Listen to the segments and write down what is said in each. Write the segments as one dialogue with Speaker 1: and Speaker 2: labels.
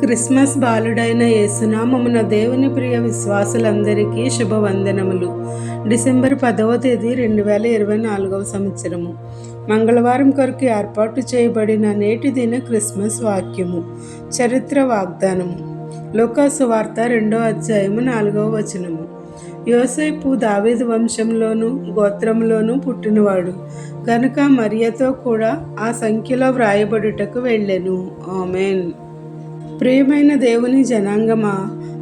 Speaker 1: Christmas బాలుడైన యేసునామమున దేవుని ప్రియ విశ్వాసులందరికీ శుభవందనములు. December పదవ తేదీ రెండు వేల ఇరవై నాలుగవ సంవత్సరము. మంగళవారం కొరకు ఏర్పాటు చేయబడిన నేటి దిన క్రిస్మస్ వాక్యము. చరిత్ర వాగ్దానము. లోకాసు వార్త రెండో అధ్యాయము నాలుగవ వచనము. యోసేపు దావేది వంశంలోను గోత్రంలోనూ పుట్టినవాడు. కనుక మరియతో కూడా ఆ సంఖ్యలో వ్రాయబడుటకు వెళ్ళెను. ఆమెన్. ప్రియమైన దేవుని జనాంగమా?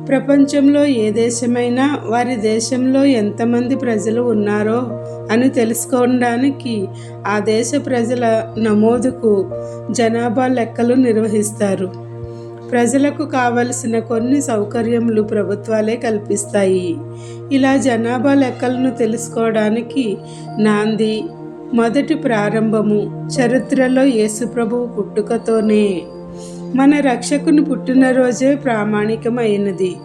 Speaker 1: ప్రపంచంలో ఏ దేశమైనా వారి దేశంలో ఎంతమంది ప్రజలు ఉన్నారో అని తెలుసుకోవడానికి ఆ దేశ ప్రజల నమోదుకు జనాభా లెక్కలు నిర్వహిస్తారు. ప్రజలకు కావలసిన కొన్ని సౌకర్యములు ప్రభుత్వాలే కల్పిస్తాయి. ఇలా జనాభా లెక్కలను తెలుసుకోవడానికి నాంది మొదటి ప్రారంభము చరిత్రలో యేసుప్రభువు పుట్టుకతోనే. మన రక్షకుని పుట్టినరోజే ప్రామాణికమైనది.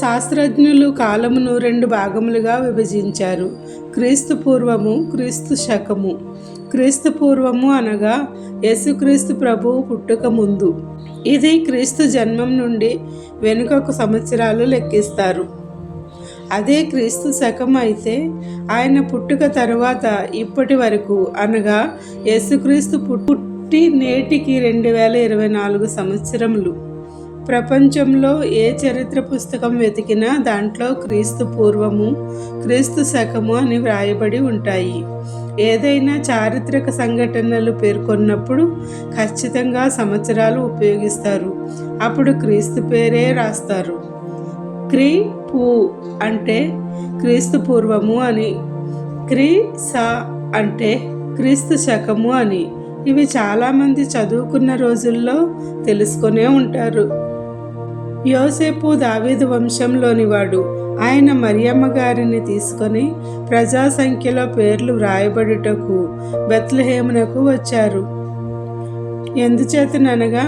Speaker 1: శాస్త్రజ్ఞులు కాలమును రెండు భాగములుగా విభజించారు. క్రీస్తు పూర్వము క్రీస్తు శకము. క్రీస్తు పూర్వము అనగా యేసుక్రీస్తు ప్రభువు పుట్టుక ముందు. ఇది క్రీస్తు జన్మం నుండి వెనుకకు సంవత్సరాలు లెక్కిస్తారు. అదే క్రీస్తు శకం అయితే ఆయన పుట్టుక తరువాత ఇప్పటి వరకు అనగా యేసుక్రీస్తు పుట్టు నేటికి రెండు వేల ఇరవై నాలుగు సంవత్సరములు. ప్రపంచంలో ఏ చరిత్ర పుస్తకం వెతికినా దాంట్లో క్రీస్తు పూర్వము క్రీస్తు శకము అని వ్రాయబడి ఉంటాయి. ఏదైనా చారిత్రక సంఘటనలు పేర్కొన్నప్పుడు ఖచ్చితంగా సంవత్సరాలు ఉపయోగిస్తారు. అప్పుడు క్రీస్తు పేరే రాస్తారు. క్రీ పూ అంటే క్రీస్తు పూర్వము అని క్రీ సా అంటే క్రీస్తు శకము అని. ఇవి చాలామంది చదువుకున్న రోజుల్లో తెలుసుకునే ఉంటారు. యోసేపు దావీదు వంశంలోని వాడు. ఆయన మరియమ్మ గారిని తీసుకొని ప్రజా సంఖ్యలో పేర్లు వ్రాయబడుటకు బెత్లహేమునకు వచ్చారు. ఎందుచేతననగా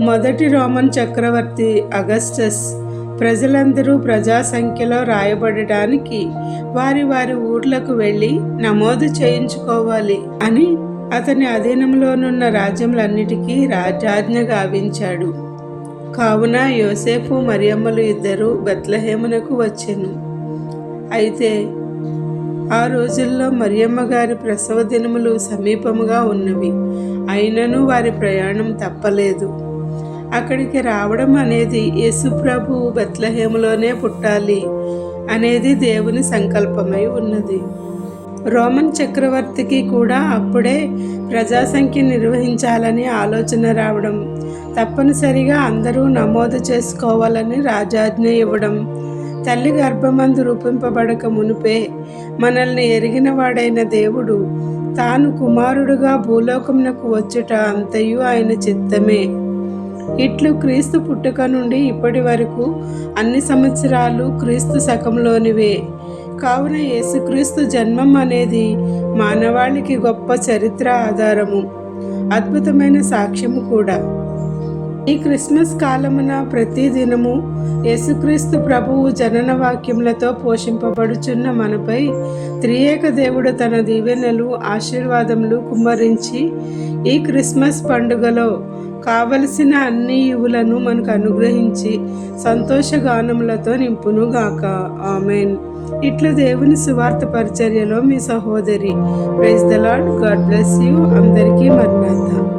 Speaker 1: మొదటి రోమన్ చక్రవర్తి అగస్టస్ ప్రజలందరూ ప్రజా సంఖ్యలో రాయబడటానికి వారి వారి ఊర్లకు వెళ్ళి నమోదు చేయించుకోవాలి అని అతని అధీనంలోనున్న రాజ్యములన్నిటికీ రాజాజ్ఞ గావించాడు. కావున యోసేపు మరియమ్మలు ఇద్దరు బెత్లహేమునకు వచ్చెను. అయితే ఆ రోజుల్లో మరియమ్మ గారి ప్రసవ దినములు సమీపముగా ఉన్నవి. అయినను వారి ప్రయాణం తప్పలేదు. అక్కడికి రావడం అనేది యేసుప్రభు బెత్లహేములోనే పుట్టాలి అనేది దేవుని సంకల్పమై ఉన్నది. రోమన్ చక్రవర్తికి కూడా అప్పుడే ప్రజాసంఖ్య నిర్వహించాలని ఆలోచన రావడం తప్పనిసరిగా అందరూ నమోదు చేసుకోవాలని రాజాజ్ఞ ఇవ్వడం తల్లి గర్భమందు రూపింపబడక మునిపే మనల్ని ఎరిగిన వాడైన దేవుడు తాను కుమారుడుగా భూలోకమునకు వచ్చుట అంతయు ఆయన చిత్తమే. ఇట్లు క్రీస్తు పుట్టుక నుండి ఇప్పటి వరకు అన్ని సంవత్సరాలు క్రీస్తు శకంలోనివే కావున యేసుక్రీస్తు జన్మం అనేది మానవాళికి గొప్ప చరిత్ర ఆధారము అద్భుతమైన సాక్ష్యము కూడా. ఈ క్రిస్మస్ కాలమున ప్రతి దినము యేసుక్రీస్తు ప్రభువు జనన వాక్యములతో పోషింపబడుచున్న మనపై త్రియేక దేవుడు తన దీవెనలు ఆశీర్వాదములు కుమ్మరించి ఈ క్రిస్మస్ పండుగలో కావలసిన అన్ని ఇవులను మనకు అనుగ్రహించి సంతోషగానములతో నింపునుగాక. ఆమెన్. ఇట్లా దేవుని సువార్త పరిచర్యలో మీ సహోదరి praise the Lord God bless you. అందరికీ మర్నాథ